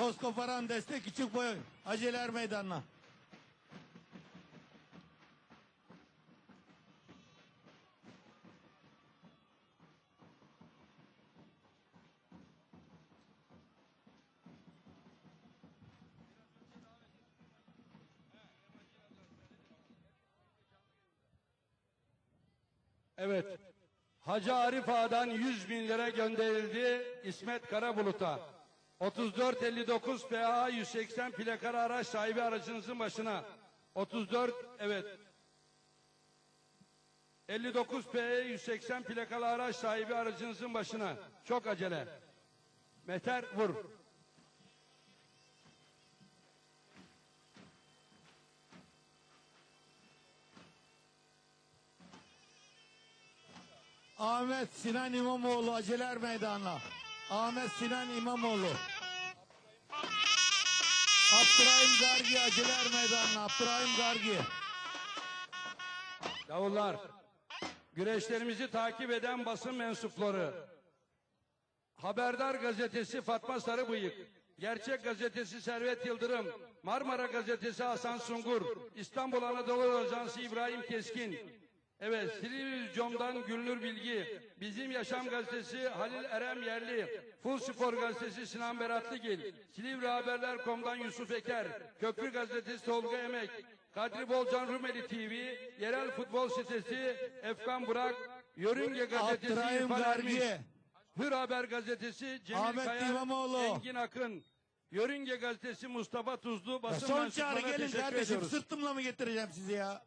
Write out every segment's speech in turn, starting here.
toz koparan destek küçük boy Aceler Meydanı'na. Evet. Hacı Arif Ağa'dan 100 bin lira gönderildi İsmet Karabulut'a. 3459 PA 180 plakalı araç sahibi aracınızın başına. 34 evet. 59 PE 180 plakalı araç sahibi aracınızın başına. Çok acele. Meter vur. Ahmet Sinan İmamoğlu Aceler Meydanı'na. Ahmet Sinan İmamoğlu. Abdurrahim Gargi Aceler Meydanı'na. Abdurrahim Gargi. Yavrular, güreşlerimizi takip eden basın mensupları, Haberdar gazetesi Fatma Sarıbıyık, Gerçek gazetesi Servet Yıldırım, Marmara gazetesi Hasan Sungur, İstanbul Anadolu Ajansı İbrahim Keskin, Evet, Silivri Com'dan Gülnur Bilgi, Bizim Yaşam Gazetesi Halil Erem Yerli, Full Spor Gazetesi Sinan Beratlıgil, Silivri Haberler.com'dan Yusuf Eker, Köprü Gazetesi Tolga Emek, Kadri Bolcan Rumeli TV, Yerel Futbol Sitesi Efkan Burak, Yörünge Gazetesi İrfan Ermiş. Hür Haber Gazetesi Cemil Ahmet Kaya, İmamoğlu. Engin Akın, Yörünge Gazetesi Mustafa Tuzlu, Ya basın son çağrı gelin kardeşim ediyoruz. sırtımla mı getireceğim sizi ya?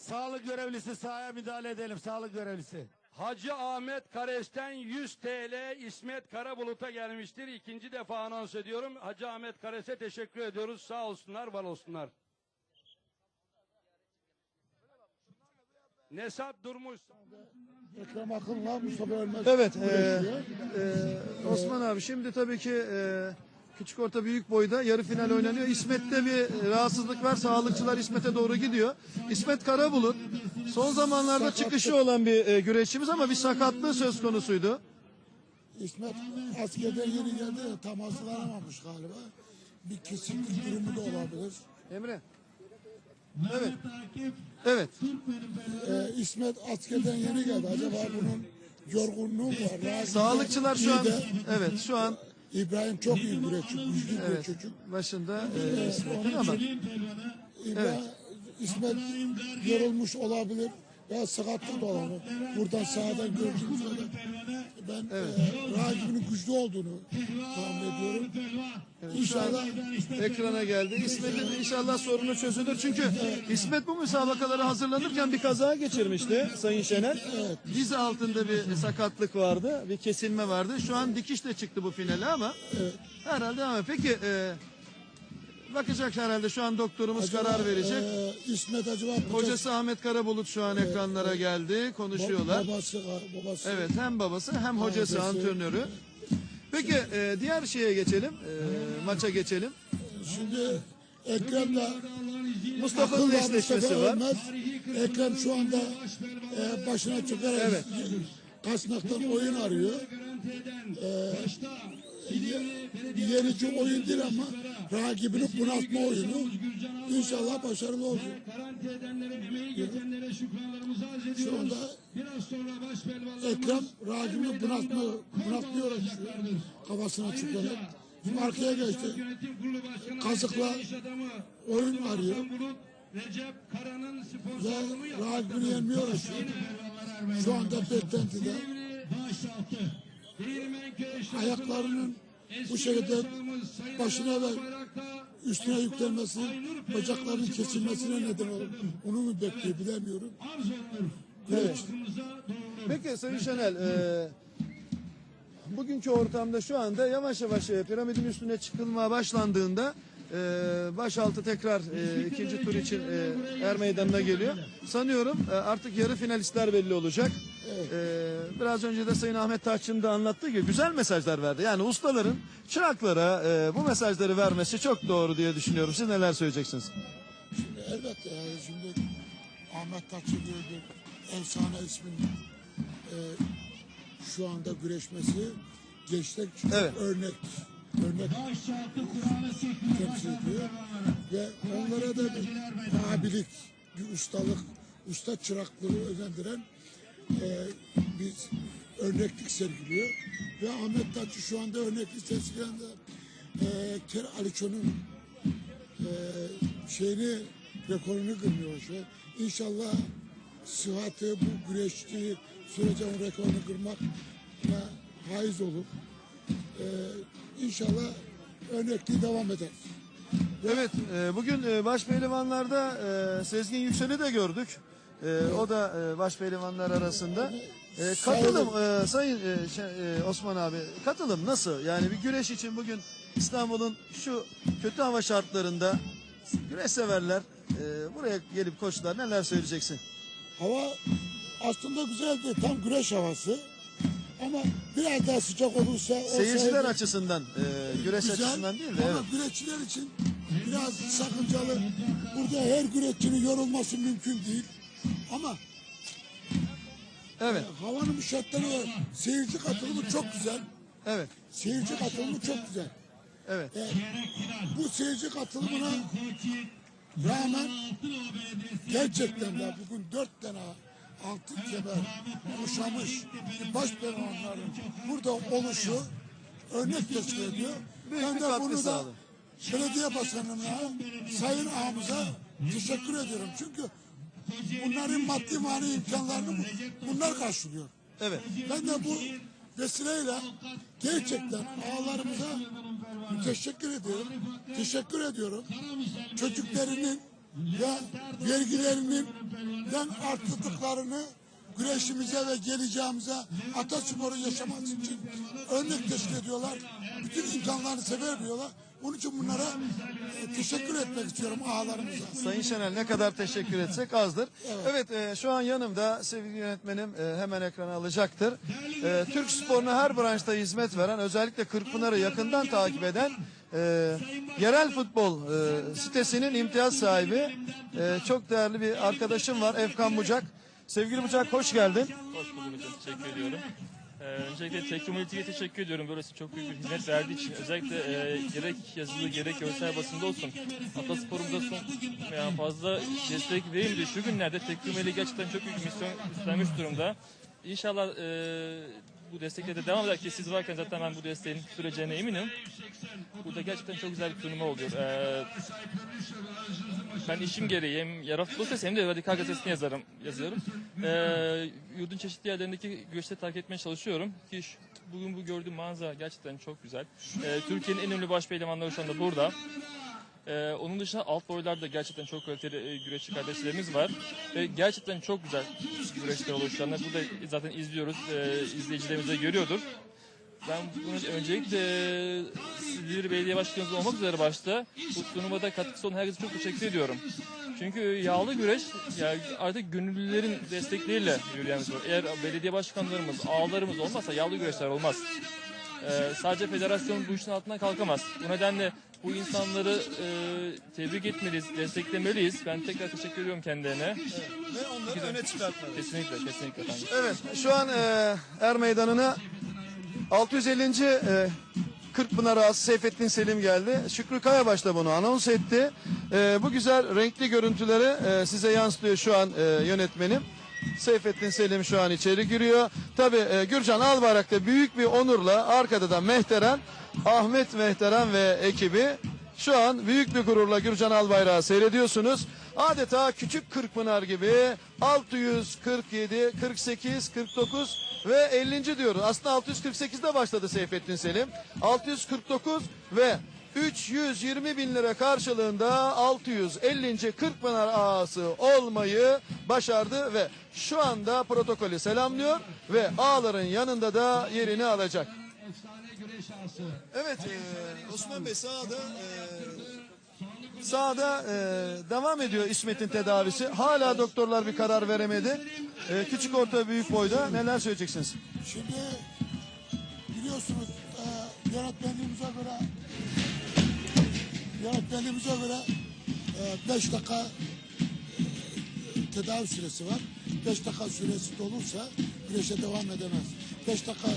Sağlık görevlisi sahaya müdahale edelim. Sağlık görevlisi. Hacı Ahmet Kares'ten 100 TL İsmet Karabulut'a gelmiştir. İkinci defa anons ediyorum. Hacı Ahmet Kares'e teşekkür ediyoruz. Sağ olsunlar, var olsunlar. Nesat Durmuş. Ekrem Akın'la Mustafa Ölmez. Evet, e, e, Osman abi şimdi tabii ki e, küçük orta büyük boyda yarı final oynanıyor. İsmet'te bir rahatsızlık var. Sağlıkçılar İsmet'e doğru gidiyor. İsmet Karabulut son zamanlarda çıkışı olan bir e, güreşçimiz ama bir sakatlığı söz konusuydu. İsmet askerden yeni geldi de tam hazırlanamamış galiba. Bir kesiklik durumu da olabilir. Emre. Evet. Evet. Ee, İsmet askerden yeni geldi. Acaba bunun yorgunluğu mu var? Sağlıkçılar şu an İyi de evet şu an İbrahim çok iyi güreşçi, güçlü bir evet çocuk. başında e, İsmet'in ama İbrahim, İsmet yorulmuş olabilir veya sakatlık da olabilir. Buradan sağdan gördüğümüz kadar ben e, rakibinin güçlü olduğunu tahmin ediyorum. İnşallah ekrana geldi. İsmet'in inşallah sorunu çözülür. Çünkü İsmet bu müsabakalara hazırlanırken bir kaza geçirmişti Sayın Şener. Diz altında bir sakatlık vardı. Bir kesilme vardı. Şu an dikiş de çıktı bu finale ama herhalde ama peki e, bakacak herhalde şu an doktorumuz karar verecek. e, İsmet acaba Hocası Ahmet Karabulut şu an ekranlara geldi. Konuşuyorlar. Babası, babası. Evet hem babası hem hocası Hocası. antrenörü. Peki e, diğer şeye geçelim. E, maça geçelim. Şimdi Ekrem'le Mustafa'nın Akıl'la eşleşmesi Mustafa var. Ölmez. Ekrem şu anda e, başına çıkarak Evet. kasnaktan oyun arıyor. E, ye- yenici oyun değil ama rakibini bunaltma oyunu. İnşallah başarılı olacak. Garanti edenlere, emeği geçenlere şükranlarımızı arz Şu ediyoruz. anda Biraz sonra baş Ekrem rakibini bunaltma, bunaltmıyor kafasına çıkarak. Şimdi arkaya geçti. Kazıkla oyun arıyor. Recep Kara'nın sponsorluğunu yaptı. rakibini yenmiyor Şu anda beklentide. Ayaklarının bu şekilde başına ve üstüne yüklenmesi, bacaklarının kesilmesine neden olur. Onu mu bekliyor bilemiyorum. Evet. Peki Sayın Şenel, e, bugünkü ortamda şu anda yavaş yavaş e, piramidin üstüne çıkılmaya başlandığında e, başaltı tekrar e, ikinci tur için e, er meydanına geliyor. Sanıyorum e, artık yarı finalistler belli olacak. E, biraz önce de Sayın Ahmet Taççı'nın da anlattığı gibi güzel mesajlar verdi. Yani ustaların çıraklara e, bu mesajları vermesi çok doğru diye düşünüyorum. Siz neler söyleyeceksiniz? Şimdi elbette yani şimdi Ahmet Taçı gibi bir efsane ismin e, şu anda güreşmesi gençler için Evet. örnek. Örnek temsil ediyor. Ve onlara da bir abilik, bir ustalık, usta çıraklığı özendiren e, bir örneklik sergiliyor. Ve Ahmet Taçı şu anda örneklik sergileyen de e, Ker Aliço'nun e, şeyini, rekorunu kırmıyor şu an. İnşallah sıhhati bu güreştiği sürece o rekorunu kırmakla haiz olur. E, inşallah örnekliği devam eder. Evet, e, bugün e, baş pehlivanlarda e, Sezgin Yüksel'i de gördük. E, o da e, baş pehlivanlar arasında. E, katılım e, Sayın e, şey, e, Osman abi, katılım nasıl? Yani bir güreş için bugün İstanbul'un şu kötü hava şartlarında güreş severler e, buraya gelip koştular. Neler söyleyeceksin? Hava aslında güzeldi. Tam güreş havası. Ama biraz daha sıcak olursa... o Seyirciler sayede açısından, e, güreş güzel. açısından değil de Ama evet. güreşçiler için biraz sakıncalı. Burada her güreşçinin yorulması mümkün değil. Ama Evet, havanın bu şartları seyirci katılımı çok güzel. evet, Seyirci katılımı çok güzel. evet. E, bu seyirci katılımına rağmen gerçekten de bugün dört tane altın kemer kuşamış baş pehlivanların burada oluşu örnek teşkil ediyor. Ben de bunu da belediye başkanımla Sayın Ağamıza teşekkür ediyorum. Çünkü bunların maddi manevi imkanlarını bu- bunlar karşılıyor. Evet. Ben de bu vesileyle gerçekten ağalarımıza teşekkür ediyorum. Teşekkür ediyorum. Çocuklarının ve vergilerinin arttırdıklarını güreşimize ve geleceğimize atasporu yaşaması için örnek teşkil ediyorlar. Bütün imkanlarını severmiyorlar. Onun için bunlara e, teşekkür etmek istiyorum ağalarımıza. Sayın Şenel ne kadar teşekkür etsek azdır. Evet, e, şu an yanımda sevgili yönetmenim e, hemen ekrana alacaktır. E, Türk sporuna her branşta hizmet veren özellikle Kırkpınar'ı yakından takip eden e, yerel futbol e, sitesinin imtiyaz sahibi e, çok değerli bir arkadaşım var Efkan Bucak. Sevgili Bucak hoş geldin. Hoş bulduk hocam. Teşekkür ediyorum. Ee, öncelikle Tekke Multi'ye teşekkür ediyorum. Böylesi çok büyük bir hizmet verdiği için. Özellikle e, gerek yazılı gerek görsel basında olsun. Atasporumda son yani fazla destek vereyim diye şu günlerde Tekke Multi gerçekten çok büyük misyon üstlenmiş durumda. İnşallah e, bu destekle de devam eder ki siz varken zaten ben bu desteğin süreceğine eminim. Burada gerçekten çok güzel bir turnuva oluyor. Ee, ben işim gereği hem Yara Futbol Sitesi hem de Radikal Gazetesi'ni yazarım, yazıyorum. Ee, yurdun çeşitli yerlerindeki güreşleri takip etmeye çalışıyorum. Ki şu- bugün bu gördüğüm manzara gerçekten çok güzel. Ee, Türkiye'nin en ünlü baş pehlivanları şu anda burada. Ee, onun dışında alt boylarda gerçekten çok kaliteli e, güreşçi kardeşlerimiz var. Ve gerçekten çok güzel güreşler oluyor şu anda. Burada zaten izliyoruz. Ee, izleyicilerimiz de görüyordur. Ben bunu öncelikle e, Silivri Belediye Başkanımız olmak üzere başta bu turnuvada katkısı olan herkese çok teşekkür ediyorum. Çünkü yağlı güreş ya artık gönüllülerin destekleriyle yürüyen bir. Eğer belediye başkanlarımız, ağlarımız olmazsa yağlı güreşler olmaz. Ee, sadece federasyon bu işin altından kalkamaz. Bu nedenle bu insanları e, tebrik etmeliyiz, desteklemeliyiz. Ben tekrar teşekkür ediyorum kendilerine. Ve onları öne çıkartmalı. Kesinlikle, kesinlikle efendim. Evet şu an e, Er Meydanı'na 650. E, Kırkpınar Ağası Seyfettin Selim geldi. Şükrü Kayabaş da bunu anons etti. E, bu güzel renkli görüntüleri e, size yansıtıyor şu an e, yönetmenim. Seyfettin Selim şu an içeri giriyor. Tabi e, Gürcan Albayrak da büyük bir onurla arkada da Mehteren, Ahmet Mehteren ve ekibi şu an büyük bir gururla Gürcan Albayrak'ı seyrediyorsunuz. Adeta küçük Kırkpınar gibi 647, 48, 49 ve 50. diyoruz. Aslında 648'de başladı Seyfettin Selim. 649 ve 320 bin lira karşılığında 650. Kırkpınar ağası olmayı başardı ve şu anda protokolü selamlıyor ve ağların yanında da yerini alacak. Evet e, Osman Bey sağda e, sağda e, devam ediyor İsmet'in tedavisi. Hala doktorlar bir karar veremedi. E, küçük orta büyük boyda neler söyleyeceksiniz? Şimdi biliyorsunuz e, yönetmenliğimize göre yönetmenliğimize göre 5 dakika e, tedavi süresi var. 5 dakika süresi dolursa güreşe devam edemez. 45 dakika